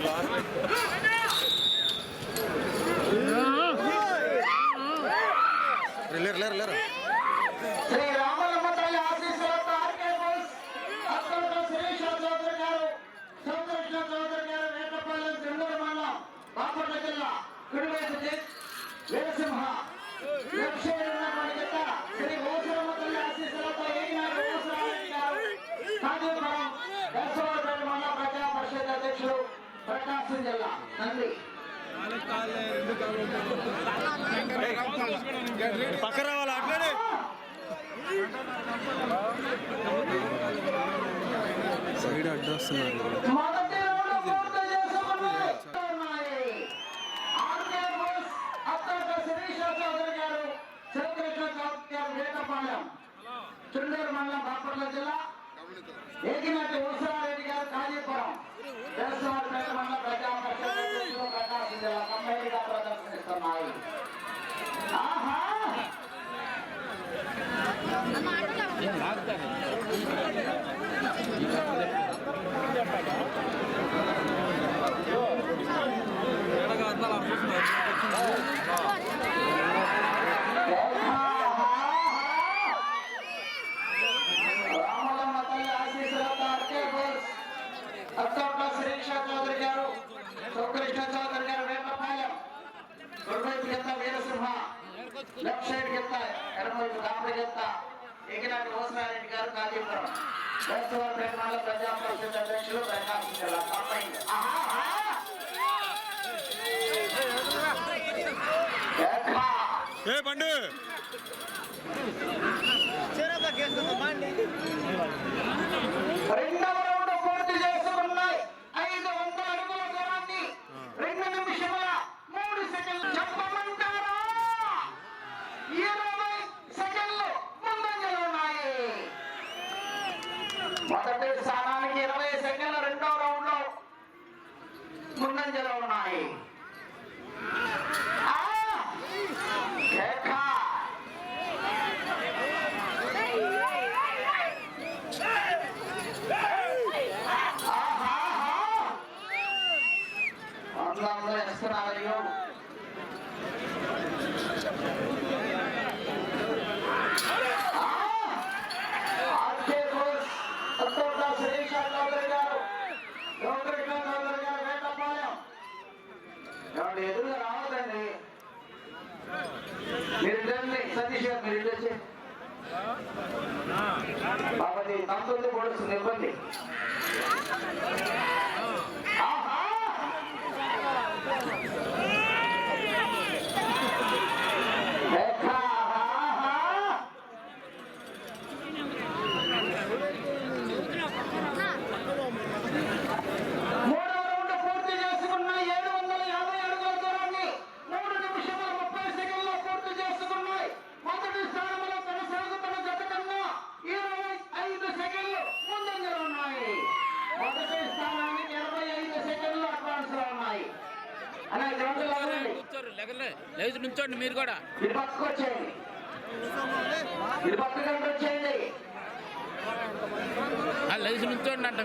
Yeah. personally. மாவட்ட எஸ்வராலையும் ఎదురుగా రావద్దండి. మీరు రండి సతీష్ గారు మీరు ఇల్లొచ్చే బాబాజీ కూడా ఇబ్బంది. పట్టుకోండి మీరు కూడా. లైసెన్స్ ఉంచండి అంటే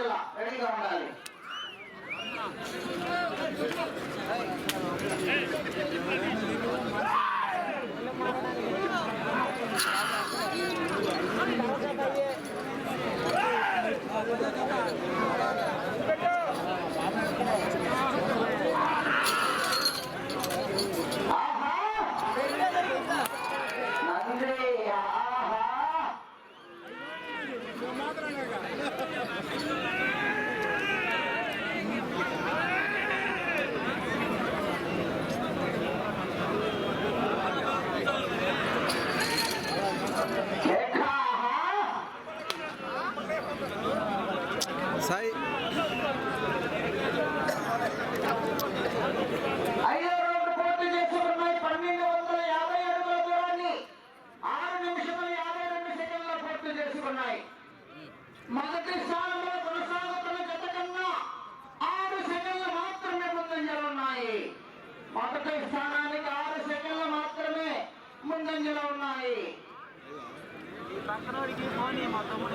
అబ్దుల్లా రెడీగా ఉండాలి. Madre ಕರಾವಳಿಗೆ ಮಾನ್ಯ ಮಾತಾಡೋಣ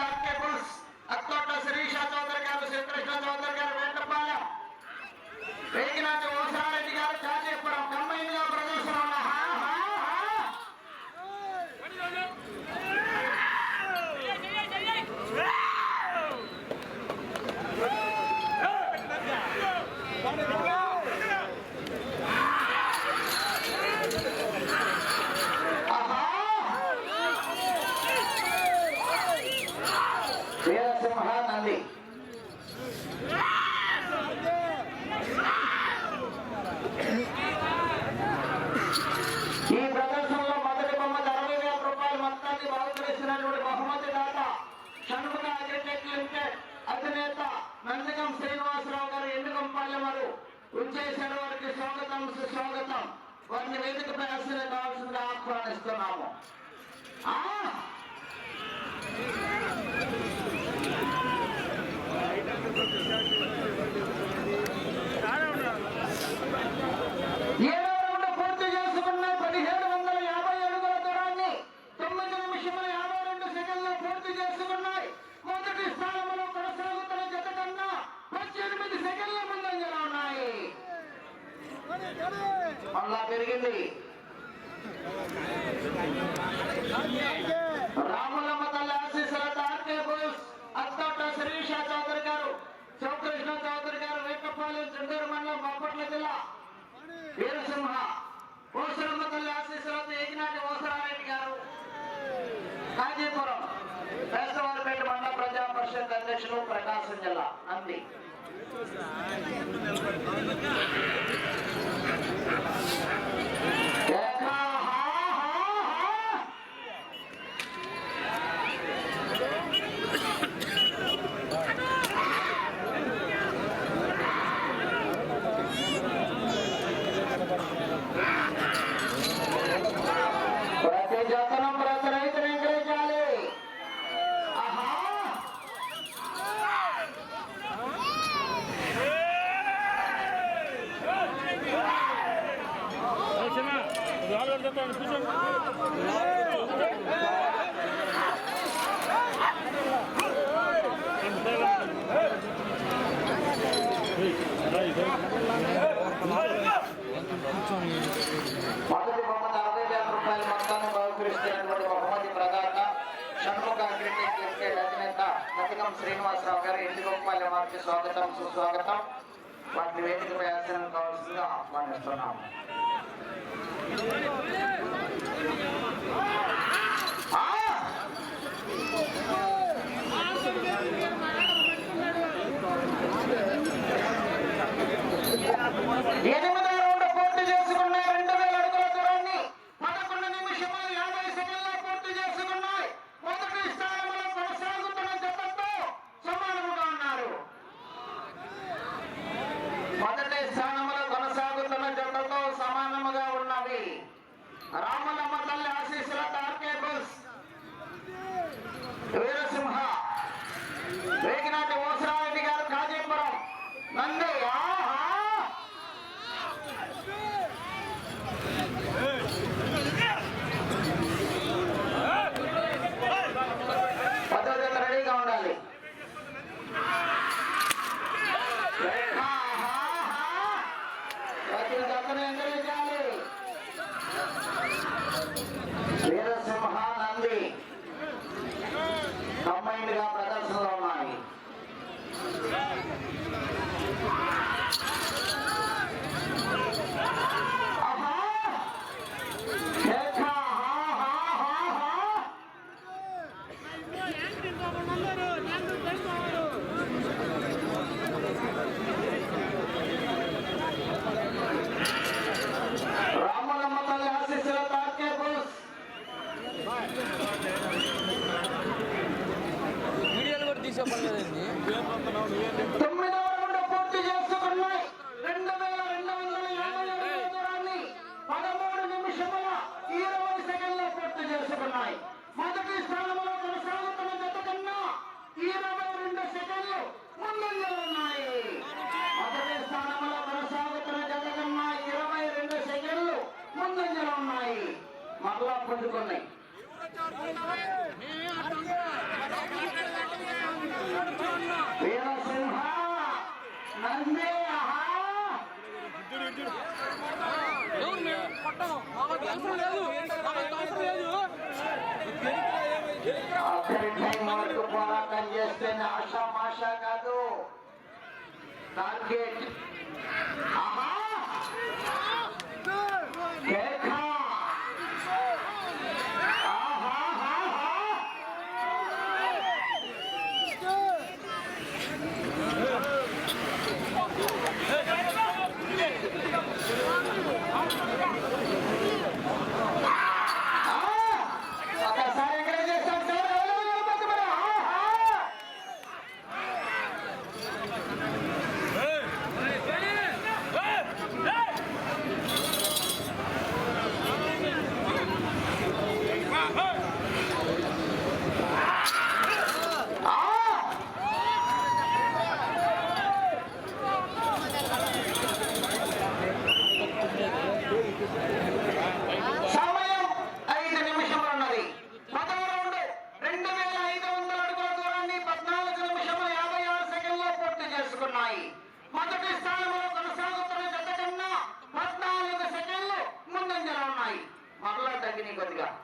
కోట శిరీష చౌదరి గారు శ్రీకృష్ణ చౌదరి గారు వేటపాలెం రేగినాథ్ వంశారెడ్డి గారు కాజీపురం కమ్మయ్య ఉంచేసిన వారికి స్వాగతం సుస్వాగతం వారిని వేదికపై ఆశ్రయం కావాల్సిందిగా ఆహ్వానిస్తున్నాము ఆ జరిగింది. రాములమ్మ తల్లి శ్రీష చౌదరి గారు శివకృష్ణ చౌదరి గారు వేకపాలెం మండలం జిల్లా వీరసింహ తల్లి ఏకినాటి ఓసరారెడ్డి గారు. కాజీపురం మండల ప్రజా పరిషత్ అధ్యక్షులు ప్రకాశం జిల్లా నంది. Thank you. వారికి స్వాగతం సుస్వాగతం. వాటిని వేదిక ప్రయాసం కావాల్సిందిగా ఆహ్వానిస్తున్నాము. ఏదైనా ಪಕ್ಷ ತಮ್ಮ అవసరం లేదు. అవసరం లేదు. పోరాటం చేస్తే ఆశా మాష కాదు టార్గెట్ ఆహా பாத்துக்கலாம்.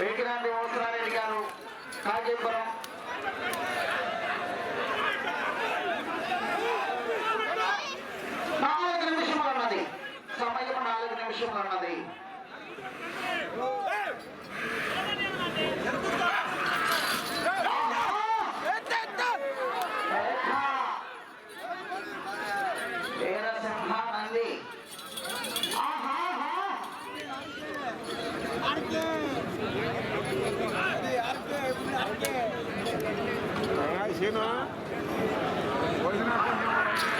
రేటిగాంధీ మోసనారెడ్డి గారు కాజేపురం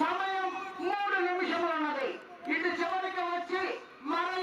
సమయం మూడు నిమిషములు ఉన్నది ఇటు చివరికి వచ్చి మరణ